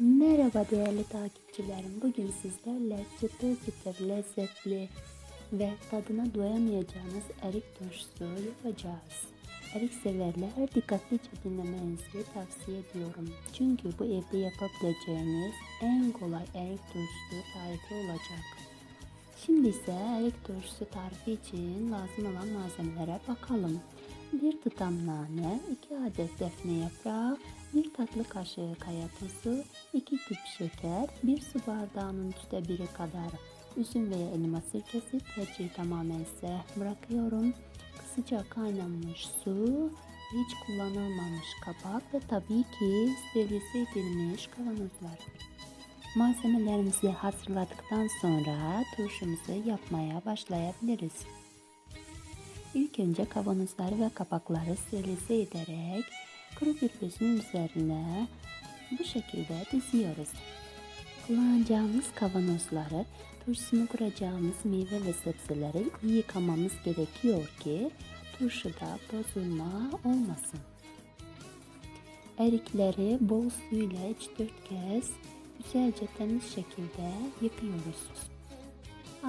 Merhaba değerli takipçilerim. Bugün sizlerle çıtır çıtır lezzetli ve tadına doyamayacağınız erik turşusu yapacağız. Erik severler dikkatlice dinlemenizi tavsiye ediyorum. Çünkü bu evde yapabileceğiniz en kolay erik turşusu tarifi olacak. Şimdi ise erik turşusu tarifi için lazım olan malzemelere bakalım. 1 tutam nane, 2 adet defne yaprağı, 1 tatlı kaşığı kaya tuzu, 2 küp şeker, 1 su bardağının üçte biri kadar üzüm veya elma sirkesi tercihi tamamen size bırakıyorum. Kısıca kaynamış su, hiç kullanılmamış kabak ve tabii ki sterilize edilmiş kavanozlar. Malzemelerimizi hazırladıktan sonra turşumuzu yapmaya başlayabiliriz. İlk önce kavanozları ve kapakları sterilize ederek kuru bir bezin üzerine bu şekilde diziyoruz. Kullanacağımız kavanozları turşusunu kuracağımız meyve ve sebzeleri iyi yıkamamız gerekiyor ki turşuda bozulma olmasın. Erikleri bol suyla 3-4 kez güzelce temiz şekilde yıkıyoruz.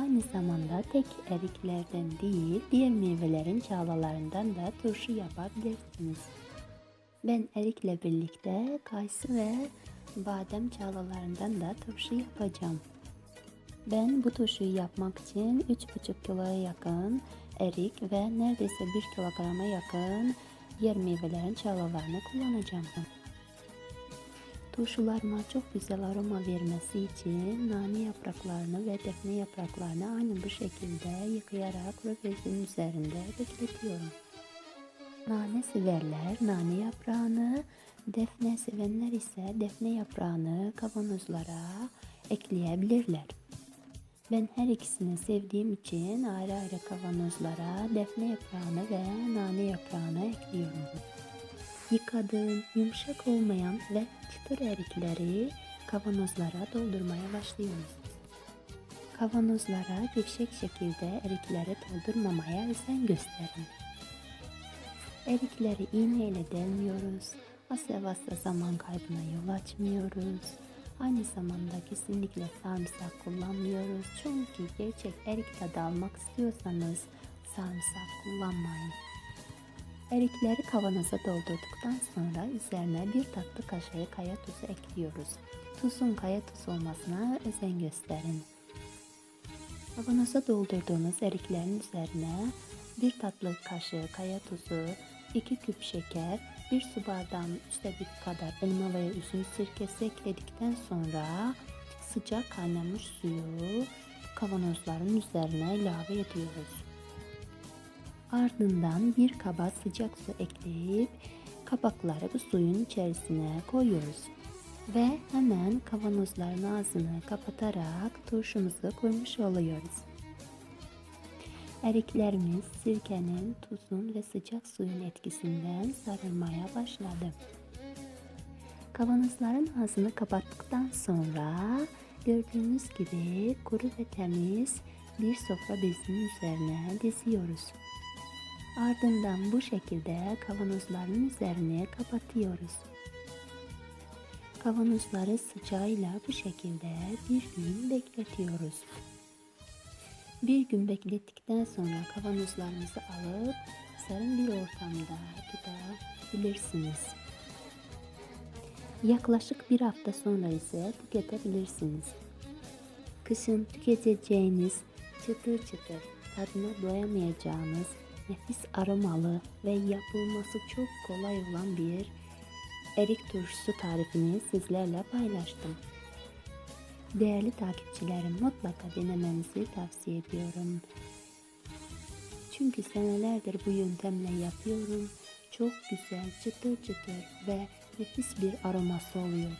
Aynı zamanda tek eriklerden değil diğer meyvelerin çağlalarından da turşu yapabilirsiniz. Ben erikle birlikte kayısı ve badem çağlalarından da turşu yapacağım. Ben bu turşuyu yapmak için 3,5 kiloya yakın erik ve neredeyse 1 kilograma yakın diğer meyvelerin çağlalarını kullanacağım. Turşularıma çok güzel aroma vermesi için nane yapraklarını ve defne yapraklarını aynı bu şekilde yıkayarak rövezin üzerinde bekletiyorum. Nane severler nane yaprağını, defne sevenler ise defne yaprağını kavanozlara ekleyebilirler. Ben her ikisini sevdiğim için ayrı ayrı kavanozlara defne yaprağını ve nane yaprağını. Yıkadığım yumuşak olmayan ve çıtır erikleri kavanozlara doldurmaya başlıyoruz. Kavanozlara gevşek şekilde erikleri doldurmamaya özen gösterin. Erikleri iğneyle delmiyoruz. Asla vasla zaman kaybına yol açmıyoruz. Aynı zamanda kesinlikle sarımsak kullanmıyoruz. Çünkü gerçek erik tadı almak istiyorsanız sarımsak kullanmayın. Erikleri kavanoza doldurduktan sonra üzerine bir tatlı kaşığı kaya tuzu ekliyoruz. Tuzun kaya tuzu olmasına özen gösterin. Kavanoza doldurduğunuz eriklerin üzerine bir tatlı kaşığı kaya tuzu, 2 küp şeker, 1 su bardağının üçte bir kadar elma veya üzüm sirkesi ekledikten sonra sıcak kaynamış suyu kavanozların üzerine ilave ediyoruz. Ardından bir kaba sıcak su ekleyip kabakları bu suyun içerisine koyuyoruz. Ve hemen kavanozların ağzını kapatarak turşumuzu koymuş oluyoruz. Eriklerimiz sirkenin, tuzun ve sıcak suyun etkisinden sarılmaya başladı. Kavanozların ağzını kapattıktan sonra gördüğünüz gibi kuru ve temiz bir sofra bezinin üzerine diziyoruz. Ardından bu şekilde kavanozların üzerine kapatıyoruz. Kavanozları sıcağıyla bu şekilde bir gün bekletiyoruz. Bir gün beklettikten sonra kavanozlarınızı alıp serin bir ortamda tutabilirsiniz. Yaklaşık bir hafta sonra ise tüketebilirsiniz. Kışın tüketeceğiniz çıtır çıtır tadına doyamayacağınız nefis aromalı ve yapılması çok kolay olan bir erik turşusu tarifini sizlerle paylaştım. Değerli takipçilerim mutlaka denemenizi tavsiye ediyorum. Çünkü senelerdir bu yöntemle yapıyorum. Çok güzel, çıtır çıtır ve nefis bir aroması oluyor.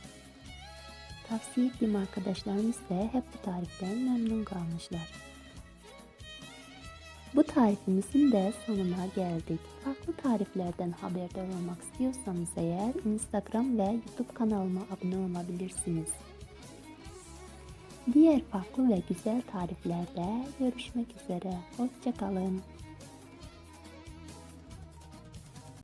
Tavsiye ettiğim arkadaşlarım ise hep bu tariften memnun kalmışlar. Bu tarifimizin de sonuna geldik. Farklı tariflerden haberdar olmak istiyorsanız eğer Instagram ve YouTube kanalıma abone olabilirsiniz. Diğer farklı ve güzel tariflerde görüşmek üzere. Hoşçakalın.